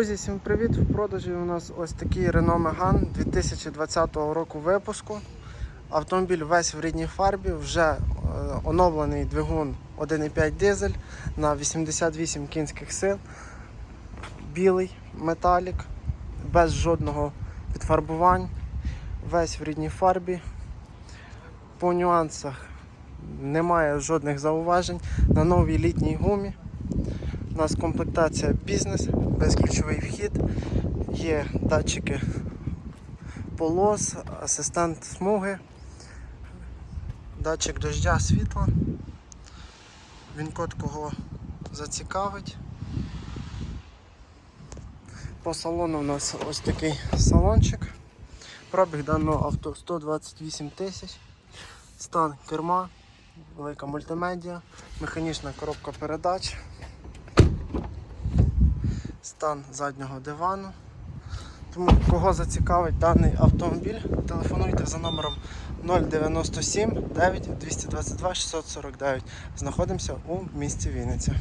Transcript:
Друзі, всім привіт! В продажі у нас ось такий Renault Megane 2020 року випуску. Автомобіль весь в рідній фарбі, вже е, оновлений двигун 1,5 дизель на 88 кінських сил. Білий металік, без жодного підфарбувань, весь в рідній фарбі. По нюансах немає жодних зауважень на новій літній гумі. У нас комплектація бізнес, безключовий вхід, є датчики полос, асистент смуги, датчик дождя, світла. Він код кого зацікавить. По салону у нас ось такий салончик. Пробіг даного авто 128 тисяч. Стан керма, велика мультимедіа, механічна коробка передач стан заднього дивану. Тому кого зацікавить даний автомобіль, телефонуйте за номером 097 9 222 649. Знаходимося у місті Вінниця.